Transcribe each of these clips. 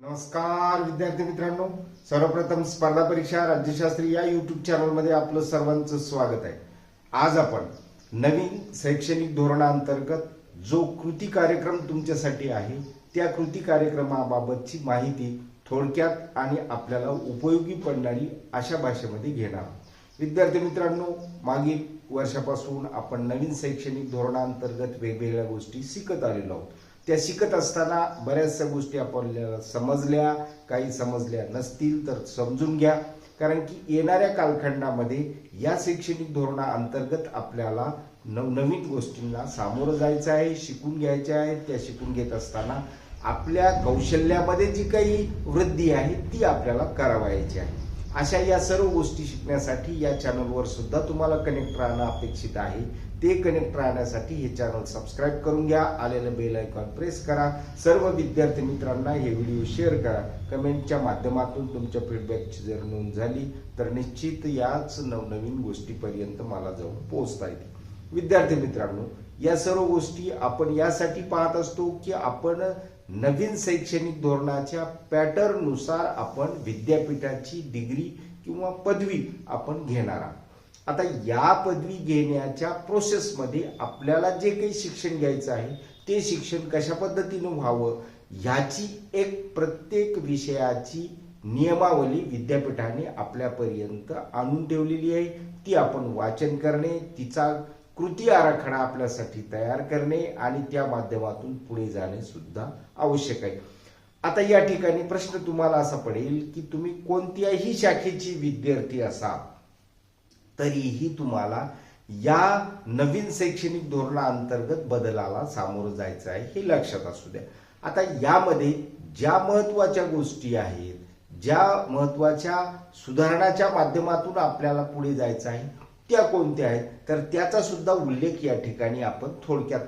नमस्कार विद्यार्थी मित्रांनो. सर्वप्रथम स्पर्धा परीक्षा राज्यशास्त्री या युट्यूब चॅनलमध्ये आपलं सर्वांचं स्वागत आहे. आज आपण नवीन शैक्षणिक धोरणाअंतर्गत जो कृती कार्यक्रम तुमच्यासाठी आहे त्या कृती कार्यक्रमाबाबतची माहिती थोडक्यात आणि आपल्याला उपयोगी पडणारी अशा भाषेमध्ये घेणार विद्यार्थी मित्रांनो मागील वर्षापासून आपण नवीन शैक्षणिक धोरणाअंतर्गत वेगवेगळ्या गोष्टी शिकत आलेलो आहोत. त्या शिकत असताना बऱ्याचशा गोष्टी आपल्याला समजल्या काही समजल्या नसतील तर समजून घ्या. कारण की येणाऱ्या कालखंडामध्ये या शैक्षणिक धोरणाअंतर्गत आपल्याला नवनवीन गोष्टींना सामोरं जायचं आहे शिकून घ्यायच्या आहेत त्या शिकून घेत असताना आपल्या कौशल्यामध्ये जी काही वृद्धी आहे ती आपल्याला करावायची आहे. अशा या सर्व गोष्टी शिकण्यासाठी या चॅनलवर सुद्धा तुम्हाला कनेक्ट राहणं अपेक्षित आहे. ते कनेक्ट राहण्यासाठी हे चॅनल सबस्क्राईब करून घ्या. आलेलं बेल आयकॉन प्रेस करा. सर्व विद्यार्थी मित्रांना हे व्हिडिओ शेअर करा. कमेंटच्या माध्यमातून तुमच्या फीडबॅकची जर नोंद झाली तर निश्चित याच नवनवीन गोष्टीपर्यंत मला जाऊन पोहोचता येते विद्यार्थी मित्रांनो या सर्व गोष्टी आपण यासाठी पाहत असतो की आपण नवीन शैक्षणिक धोरणाच्या पॅटर्ननुसार आपण विद्यापीठाची डिग्री किंवा पदवी आपण घेणार आहोत. आता या पदवी घेण्याच्या प्रोसेसमध्ये आपल्याला जे काही शिक्षण घ्यायचं आहे ते शिक्षण कशा पद्धतीनं व्हावं ह्याची एक प्रत्येक विषयाची नियमावली विद्यापीठाने आपल्यापर्यंत आणून ठेवलेली आहे. ती आपण वाचन करणे तिचा कृती आराखडा आपल्यासाठी तयार करणे आणि त्या माध्यमातून पुढे जाणे सुद्धा आवश्यक आहे. आता या ठिकाणी प्रश्न तुम्हाला असा पडेल की तुम्ही कोणत्याही शाखेची विद्यार्थी असाल तरीही तुम्हाला या नवीन शैक्षणिक धोरणाअंतर्गत बदलाला सामोरं जायचं आहे हे लक्षात असू द्या. आता यामध्ये ज्या महत्त्वाच्या गोष्टी आहेत ज्या महत्त्वाच्या सुधारणाच्या माध्यमातून आपल्याला पुढे जायचं आहे त्या कोणत्या आहेत तर त्याचा सुद्धा उल्लेख या ठिकाणी आपण थोडक्यात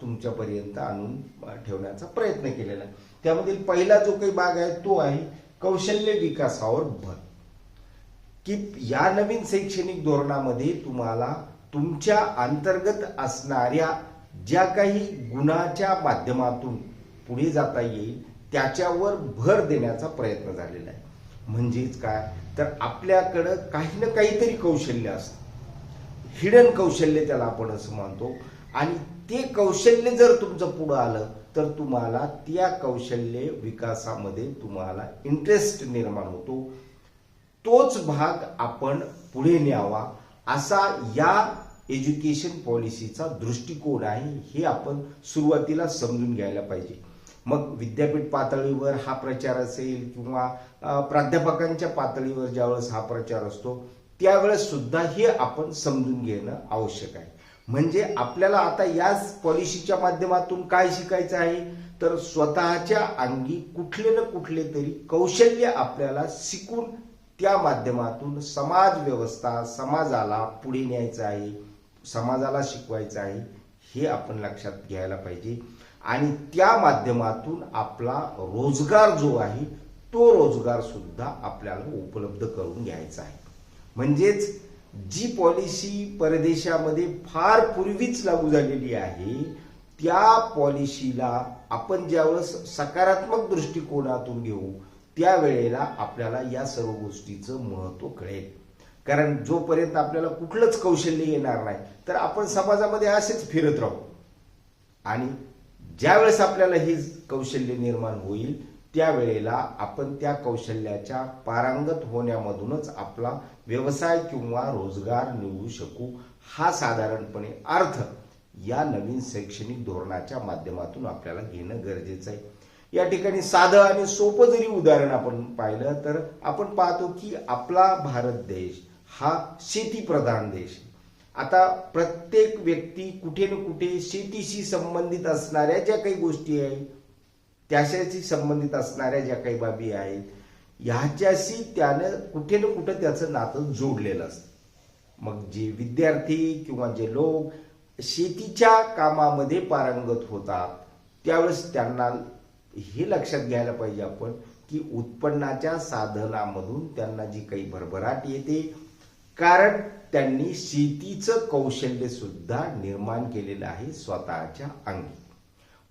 तुमच्यापर्यंत आणून ठेवण्याचा प्रयत्न केलेला आहे. त्यामधील पहिला जो काही भाग आहे तो आहे कौशल्य विकासावर भर. की या नवीन शैक्षणिक धोरणामध्ये तुम्हाला तुमच्या अंतर्गत असणाऱ्या ज्या काही गुणाच्या माध्यमातून पुढे जाता येईल त्याच्यावर भर देण्याचा प्रयत्न झालेला आहे. म्हणजेच काय? तर आपल्याकडं काही ना काहीतरी कौशल्य असतं. हिडन कौशल्य त्याला आपण असं मानतो आणि ते कौशल्य जर तुमचं पुढं आलं तर तुम्हाला त्या कौशल्य विकासामध्ये तुम्हाला इंटरेस्ट निर्माण होतो. तोच भाग आपण पुढे न्यावा असा या एज्युकेशन पॉलिसीचा दृष्टिकोन आहे हे आपण सुरुवातीला समजून घ्यायला पाहिजे. मग विद्यापीठ पातळीवर हा प्रचार असेल किंवा प्राध्यापकांच्या पातळीवर ज्यावेळेस हा प्रचार असतो त्यावेळेस सुद्धा हे आपण समजून घेणं आवश्यक आहे. म्हणजे आपल्याला आता याच पॉलिसीच्या माध्यमातून काय शिकायचं आहे? तर स्वतःच्या अंगी कुठले ना कुठले तरी कौशल्य आपल्याला शिकून त्या माध्यमातून समाज व्यवस्था समाजाला पुढे न्यायचं आहे समाजाला शिकवायचं आहे हे आपण लक्षात घ्यायला पाहिजे. आणि त्या माध्यमातून आपला रोजगार जो आहे तो रोजगार सुद्धा आपल्याला उपलब्ध करून घ्यायचा आहे. म्हणजेच जी पॉलिसी परदेशामध्ये फार पूर्वीच लागू झालेली आहे त्या पॉलिसीला आपण ज्यावेळेस सकारात्मक दृष्टिकोनातून घेऊ त्यावेळेला आपल्याला या सर्व गोष्टीचं महत्त्व कळेल. कारण जोपर्यंत आपल्याला कुठलंच कौशल्य येणार नाही तर आपण समाजामध्ये असेच फिरत राहू. आणि ज्यावेळेस आपल्याला हे कौशल्य निर्माण होईल त्यावेळेला आपण त्या कौशल्याच्या पारंगत होण्यामधूनच आपला व्यवसाय किंवा रोजगार निवडू शकू हा साधारणपणे अर्थ या नवीन शैक्षणिक धोरणाच्या माध्यमातून आपल्याला घेणं गरजेचं आहे. या ठिकाणी साधं आणि सोपं जरी उदाहरण आपण पाहिलं तर आपण पाहतो की आपला भारत देश हा शेतीप्रधान देश आता प्रत्येक व्यक्ती कुठे ना कुठे शेतीशी संबंधित असणाऱ्या ज्या काही गोष्टी आहेत त्याच्याशी संबंधित असणाऱ्या ज्या काही बाबी आहेत ह्याच्याशी त्यानं कुठे ना कुठे त्याचं नातं जोडलेलं असतं. मग जे विद्यार्थी किंवा जे लोक शेतीच्या कामामध्ये पारंगत होतात त्यावेळेस त्यांना हे लक्षात घ्यायला पाहिजे आपण की उत्पन्नाच्या साधनामधून त्यांना जी काही भरभराट येते कारण त्यांनी शेतीचं कौशल्य सुद्धा निर्माण केलेलं आहे स्वतःच्या अंगी.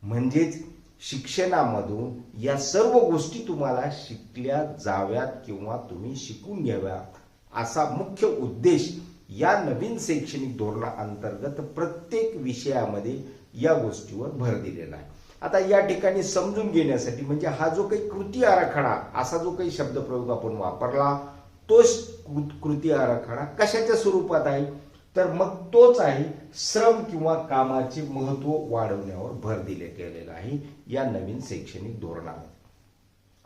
म्हणजेच शिक्षणामधून या सर्व गोष्टी तुम्हाला शिकल्या जाव्यात किंवा तुम्ही शिकून घ्याव्या असा मुख्य उद्देश या नवीन शैक्षणिक धोरणाअंतर्गत प्रत्येक विषयामध्ये या गोष्टीवर भर दिलेला आहे. आता या ठिकाणी समजून घेण्यासाठी म्हणजे हा जो काही कृती आराखडा असा जो काही शब्दप्रयोग आपण वापरला तोच कृ- कृती आराखडा कशाच्या स्वरूपात आहे? तर मग तोच आहे श्रम किंवा कामाचे महत्त्व वाढवण्यावर भर दिले गेलेला आहे या नवीन शैक्षणिक धोरणामध्ये.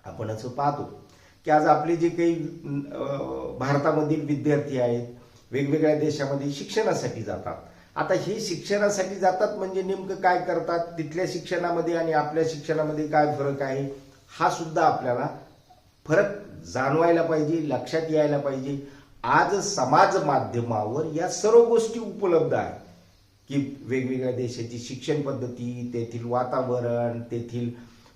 आपण असं पाहतो की आज आपले जे काही भारतामधील विद्यार्थी आहेत वेगवेगळ्या देशामध्ये शिक्षणासाठी जातात. आता हे शिक्षणासाठी जातात म्हणजे नेमकं काय करतात? तिथल्या शिक्षणामध्ये आणि आपल्या शिक्षणामध्ये काय फरक आहे? हा सुद्धा आपल्याला फरक जाणवायला पाहिजे लक्षात यायला पाहिजे. आज समाज माध्यमावर या सर्व गोष्टी उपलब्ध आहेत. की वेगवेगळ्या देशाची शिक्षण पद्धती तेथील वातावरण तेथील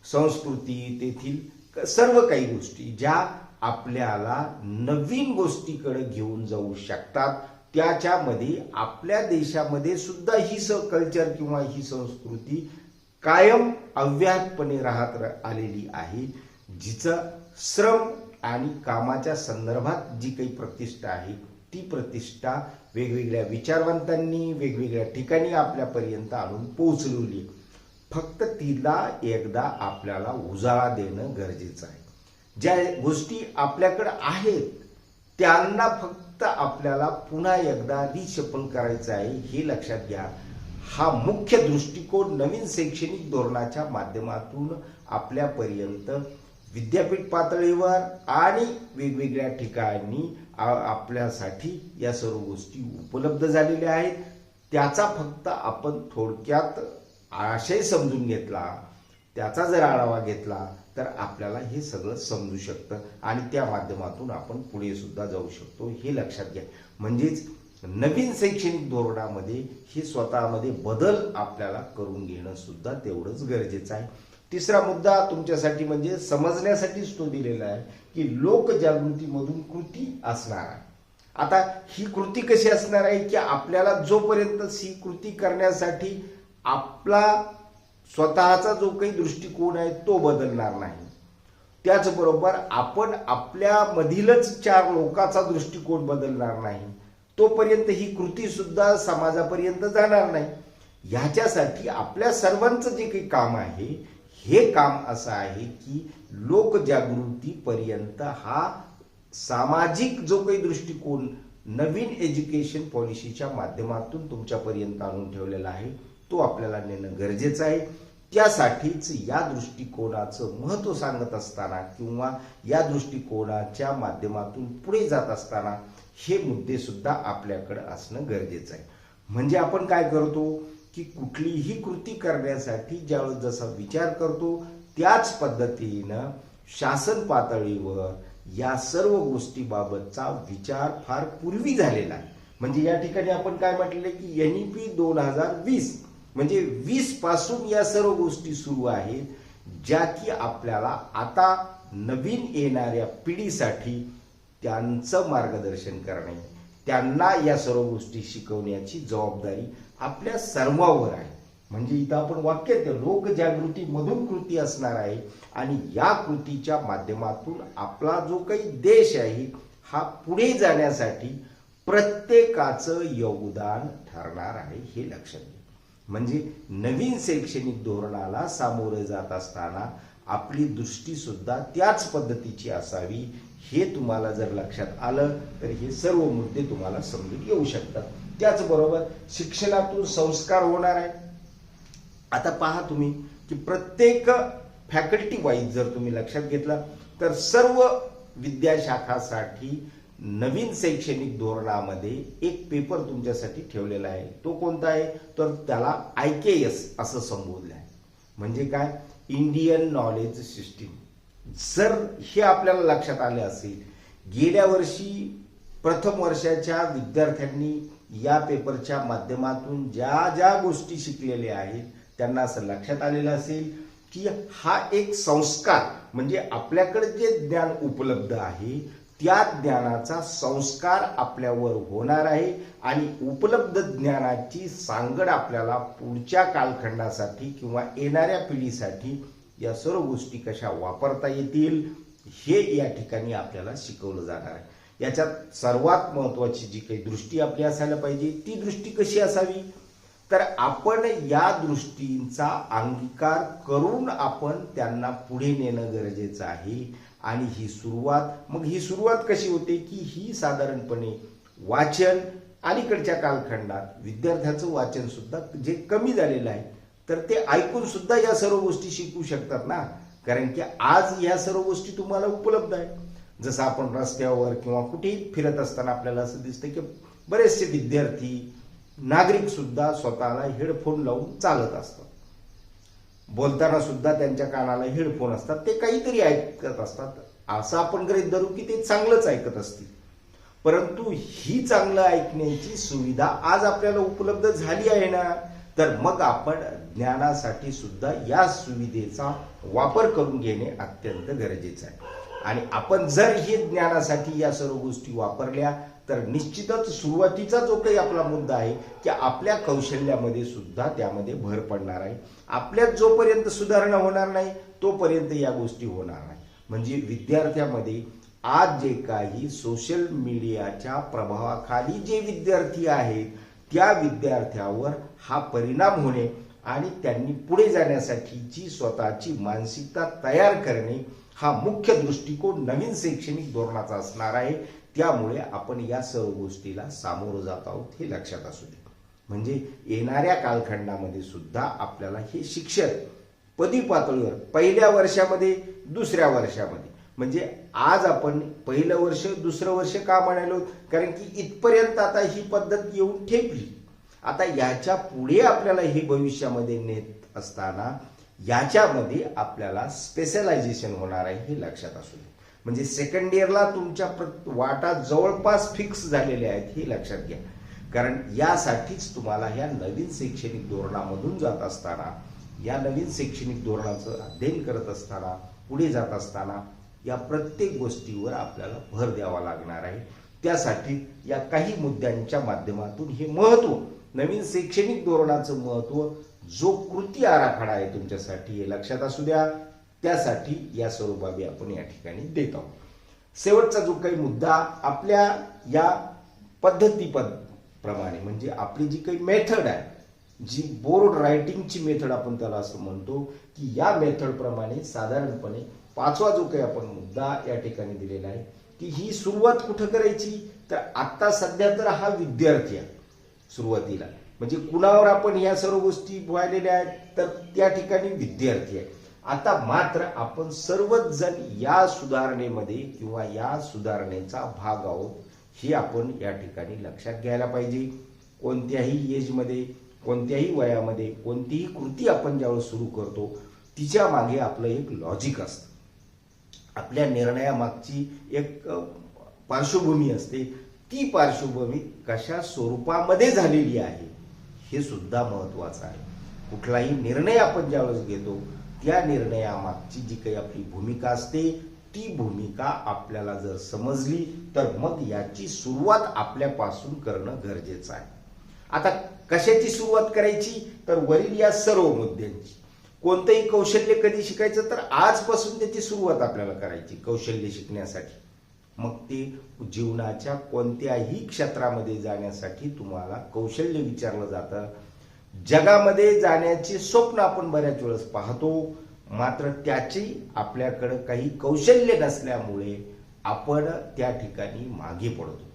संस्कृती तेथील सर्व काही गोष्टी ज्या आपल्याला नवीन गोष्टीकडे घेऊन जाऊ शकतात. त्याच्यामध्ये आपल्या देशामध्ये सुद्धा ही स कल्चर किंवा ही संस्कृती कायम अव्याहतपणे राहत आलेली आहे जिचं श्रम आणि कामाच्या संदर्भात जी काही प्रतिष्ठा आहे ती प्रतिष्ठा वेगवेगळ्या विचारवंतांनी वेगवेगळ्या ठिकाणी आपल्यापर्यंत आणून पोहोचवली फक्त तिला एकदा आपल्याला उजाळा देणं गरजेचं आहे. ज्या गोष्टी आपल्याकडं आहेत त्यांना फक्त आपल्याला पुन्हा एकदा रिशफल करायचं आहे हे लक्षात घ्या. हा मुख्य दृष्टिकोन नवीन शैक्षणिक धोरणाच्या माध्यमातून आपल्यापर्यंत विद्यापीठ पातळीवर आणि वेगवेगळ्या ठिकाणी आपल्यासाठी या सर्व गोष्टी उपलब्ध झालेल्या आहेत. त्याचा फक्त आपण थोडक्यात आशय समजून घेतला त्याचा जर आढावा घेतला तर आपल्याला हे सगळं समजू शकतं आणि त्या माध्यमातून आपण पुढे सुद्धा जाऊ शकतो हे लक्षात घ्या. म्हणजेच नवीन शैक्षणिक धोरणामध्ये हे स्वतःमध्ये बदल आपल्याला करून घेणं सुद्धा तेवढंच गरजेचं आहे. तिसरा मुद्दा तुमच्यासाठी म्हणजे समजण्यासाठीच तो दिलेला आहे की लोकजागृतीमधून कृती असणार आहे. आता ही कृती कशी असणार आहे की आपल्याला जोपर्यंत ही कृती करण्यासाठी आपला स्वतःचा जो काही दृष्टिकोन आहे तो बदलणार नाही. त्याचबरोबर आपण आपल्यामधीलच चार लोकांचा दृष्टिकोन बदलणार नाही. तोपर्यंत ही कृती सुद्धा समाजापर्यंत जाणार नाही. ह्याच्यासाठी आपल्या सर्वांचं जे काही काम आहे हे काम असं आहे की लोकजागृतीपर्यंत हा सामाजिक जो काही दृष्टिकोन नवीन एज्युकेशन पॉलिसीच्या माध्यमातून तुमच्यापर्यंत आणून ठेवलेला आहे. तो आपल्याला नेणं गरजेचं आहे. त्यासाठीच या दृष्टिकोनाचं महत्त्व सांगत असताना किंवा या दृष्टिकोनाच्या माध्यमातून पुढे जात असताना हे मुद्दे सुद्धा आपल्याकडे असणं गरजेचं आहे. म्हणजे आपण काय करतो की कुठलीही कृती करण्यासाठी ज्यावेळेस जसा विचार करतो त्याच पद्धतीनं शासन पातळीवर या सर्व गोष्टीबाबतचा विचार फार पूर्वी झालेला आहे. म्हणजे या ठिकाणी आपण काय म्हटलेलं की एन ई पी दोन हजार वीस म्हणजे वीसपासून या सर्व गोष्टी सुरू आहेत ज्या की आपल्याला आता नवीन येणाऱ्या पिढीसाठी त्यांचं मार्गदर्शन करणे त्यांना या सर्व गोष्टी शिकवण्याची जबाबदारी आपल्या सर्वांवर आहे. म्हणजे इथं आपण वाक्य लोकजागृतीमधून कृती असणार आहे आणि या कृतीच्या माध्यमातून आपला जो काही देश आहे हा पुढे जाण्यासाठी प्रत्येकाचं योगदान ठरणार आहे हे लक्षात घ्या. म्हणजे नवीन शैक्षणिक धोरणाला सामोरे जात असताना आपली दृष्टी सुद्धा त्याच पद्धतीची असावी हे तुम्हाला जर लक्षात आलं तर हे सर्व मुद्दे तुम्हाला समजून येऊ शकतात. त्याचबरोबर शिक्षणातून संस्कार होणार आहे आता पहा तुम्ही की प्रत्येक फॅकल्टी वाईज जर तुम्ही लक्षात घेतला तर सर्व विद्याशाखासाठी नवीन शैक्षणिक धोरणामध्ये एक पेपर तुमच्यासाठी ठेवलेला आहे. तो कोणता आहे? तर त्याला आय के एस असं संबोधलं आहे. म्हणजे काय? इंडियन नॉलेज सिस्टीम जर हे आपल्याला लक्षात आले असेल गेल्या वर्षी प्रथम वर्षाच्या विद्यार्थ्यांनी या पेपरच्या माध्यमातून ज्या ज्या गोष्टी शिकलेल्या आहेत त्यांना असं लक्षात आलेलं असेल की हा एक संस्कार म्हणजे आपल्याकडे जे ज्ञान उपलब्ध आहे त्या ज्ञानाचा संस्कार आपल्यावर होणार आहे आणि उपलब्ध ज्ञानाची सांगड आपल्याला पुढच्या कालखंडासाठी किंवा येणाऱ्या पिढीसाठी या सर्व गोष्टी कशा वापरता येतील हे या ठिकाणी आपल्याला शिकवलं जाणार आहे. याच्यात सर्वात महत्वाची जी काही दृष्टी आपली असायला पाहिजे ती दृष्टी कशी असावी? तर आपण या दृष्टींचा अंगीकार करून आपण त्यांना पुढे नेणं गरजेचं आहे. आणि ही सुरुवात मग ही सुरुवात कशी होते की ही साधारणपणे वाचन अलीकडच्या कालखंडात विद्यार्थ्याचं वाचन सुद्धा जे कमी झालेलं आहे तर ते ऐकून सुद्धा या सर्व गोष्टी शिकू शकतात ना? कारण की आज या सर्व गोष्टी तुम्हाला उपलब्ध आहे जसं आपण रस्त्यावर किंवा कुठेही फिरत असताना आपल्याला असं दिसतं की बरेचसे विद्यार्थी नागरिक सुद्धा स्वतःला हेडफोन लावून चालत असतात. बोलताना सुद्धा त्यांच्या कानाला हेडफोन असतात. ते काहीतरी ऐकत असतात. असं आपण गृहित धरू की ते चांगलंच ऐकत असतील. परंतु ही चांगलं ऐकण्याची सुविधा आज आपल्याला उपलब्ध झाली आहे ना तर मग आपण ज्ञानासाठी सुद्धा या सुविधेचा वापर करून घेणे अत्यंत गरजेचं आहे. आणि आपण जर हे ज्ञानासाठी या सर्व गोष्टी वापरल्या तर निश्चितच सुरुवातीचा जो काही आपला मुद्दा आहे की आपल्या कौशल्यामध्ये सुद्धा त्यामध्ये भर पडणार आहे. आपल्यात जोपर्यंत सुधारणा होणार नाही तोपर्यंत या गोष्टी होणार नाही. म्हणजे विद्यार्थ्यामध्ये आज जे काही सोशल मीडियाच्या प्रभावाखाली जे विद्यार्थी आहेत त्या विद्यार्थ्यावर हा परिणाम होणे आणि त्यांनी पुढे जाण्यासाठीची स्वतःची मानसिकता तयार करणे हा मुख्य दृष्टिकोन नवीन शैक्षणिक धोरणाचा असणार आहे. त्यामुळे आपण या सर्व गोष्टीला सामोरं जात आहोत हे लक्षात असू दे. म्हणजे येणाऱ्या कालखंडामध्ये सुद्धा आपल्याला हे शिक्षण पदी पातळीवर पहिल्या वर्षामध्ये दुसऱ्या वर्षामध्ये. म्हणजे आज आपण पहिलं वर्ष दुसरं वर्ष का म्हणालो? कारण की इथपर्यंत आता ही पद्धत येऊन ठेपली. आता याच्यापुढे आपल्याला हे भविष्यामध्ये नेत असताना याच्यामध्ये आपल्याला स्पेशलायझेशन होणार आहे हे लक्षात असू दे. म्हणजे सेकंड इयरला तुमच्या प्र- वाटा जवळपास फिक्स झालेल्या आहेत हे लक्षात घ्या. कारण यासाठीच तुम्हाला ह्या नवीन शैक्षणिक धोरणामधून जात असताना या नवीन शैक्षणिक धोरणाचं अध्ययन करत असताना पुढे जात असताना या प्रत्येक गोष्टीवर आपल्याला भर द्यावा लागणार आहे. त्यासाठी या काही मुद्द्यांच्या माध्यमातून हे महत्त्व नवीन शैक्षणिक धोरणाचं महत्त्व जो कृती आराखडा आहे तुमच्यासाठी हे लक्षात असू द्या. त्यासाठी या सर्व आपण या ठिकाणी देत आहोत. शेवटचा जो काही मुद्दा आपल्या या पद्धतीपद प्रमाणे म्हणजे आपली जी काही मेथड आहे जी बोर्ड रायटिंगची मेथड आपण त्याला असं म्हणतो की या मेथडप्रमाणे साधारणपणे पाचवा जो काही आपण मुद्दा या ठिकाणी दिलेला आहे की ही सुरुवात कुठं करायची? तर आत्ता सध्या तर हा विद्यार्थी आहे सुरुवातीला. म्हणजे कुणावर आपण या सर्व गोष्टी वाहिलेल्या आहेत तर त्या ठिकाणी विद्यार्थी आहे. आता मात्र आपण सर्वच जण या सुधारणेमध्ये किंवा या सुधारणेचा भाग आहोत हे आपण या ठिकाणी लक्षात घ्यायला पाहिजे. कोणत्याही एजमध्ये कोणत्याही वयामध्ये कोणतीही कृती आपण ज्यावेळेस सुरू करतो तिच्यामागे आपलं एक लॉजिक असतं. आपल्या निर्णयामागची एक पार्श्वभूमी असते. ती पार्श्वभूमी कशा स्वरूपामध्ये झालेली आहे हे सुद्धा महत्वाचं आहे. कुठलाही निर्णय आपण ज्यावेळेस घेतो त्या निर्णयामागची जी काही आपली भूमिका असते ती भूमिका आपल्याला जर समजली तर मग याची सुरुवात आपल्यापासून करणं गरजेचं आहे. आता कशाची सुरुवात करायची? तर वरील या सर्व मुद्द्यांची. कोणतंही कौशल्य कधी शिकायचं तर आजपासून त्याची सुरुवात आपल्याला करायची कौशल्य शिकण्यासाठी. मग ते जीवनाच्या कोणत्याही क्षेत्रामध्ये जाण्यासाठी तुम्हाला कौशल्य विचारलं जातं जगामध्ये जाण्याची स्वप्न आपण बऱ्याच वेळेस पाहतो. मात्र त्याची आपल्याकडं काही कौशल्य नसल्यामुळे आपण त्या ठिकाणी मागे पडतो.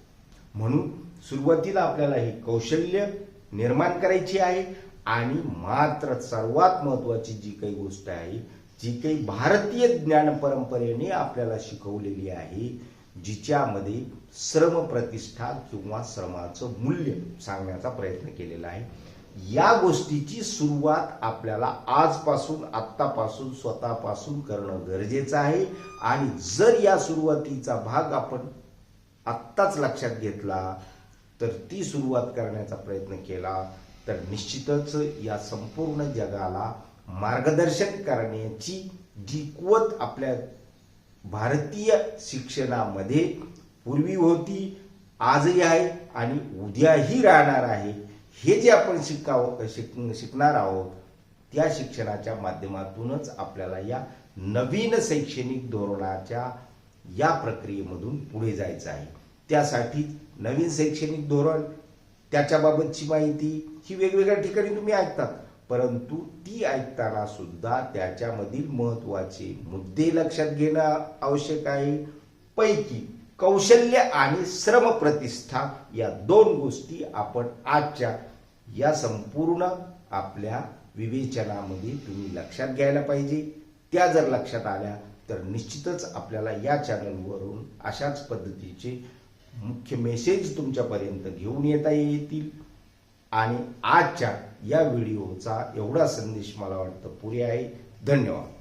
म्हणून सुरुवातीला आपल्याला हे कौशल्य निर्माण करायची आहे आणि मात्र सर्वात महत्वाची जी काही गोष्ट आहे जी काही भारतीय ज्ञान परंपरेने आपल्याला शिकवलेली आहे जिच्यामध्ये श्रम प्रतिष्ठा किंवा श्रमाचं मूल्य सांगण्याचा प्रयत्न केलेला आहे. या गोष्टीची सुरुवात आपल्याला आजपासून आत्तापासून स्वतःपासून करणं गरजेचं आहे. आणि जर या सुरुवातीचा भाग आपण आत्ताच लक्षात घेतला तर ती सुरुवात करण्याचा प्रयत्न केला तर निश्चितच या संपूर्ण जगाला मार्गदर्शन करण्याची जी कुवत आपल्या भारतीय शिक्षणामध्ये पूर्वी होती आजही आहे आणि उद्याही राहणार आहे. हे जे आपण शिकाव शिक शिकणार आहोत त्या शिक्षणाच्या माध्यमातूनच आपल्याला या नवीन शैक्षणिक धोरणाच्या या प्रक्रियेमधून पुढे जायचं आहे. त्यासाठी नवीन शैक्षणिक धोरण त्याच्याबाबतची माहिती ही वेगवेगळ्या ठिकाणी तुम्ही ऐकतात. परंतु ती ऐकताना सुद्धा त्याच्यामधील महत्त्वाचे मुद्दे लक्षात घेणं आवश्यक आहे. पैकी कौशल्य आणि श्रम प्रतिष्ठा या दोन गोष्टी आपण आजच्या या संपूर्ण आपल्या विवेचनामध्ये तुम्ही लक्षात घ्यायला पाहिजे. त्या जर लक्षात आल्या तर निश्चितच आपल्याला या चॅनलवरून अशाच पद्धतीचे मुख्य मेसेज तुमच्यापर्यंत घेऊन येता येतील. आणि आजच्या या व्हिडिओचा एवढा संदेश मला वाटतं पुरे आहे. धन्यवाद.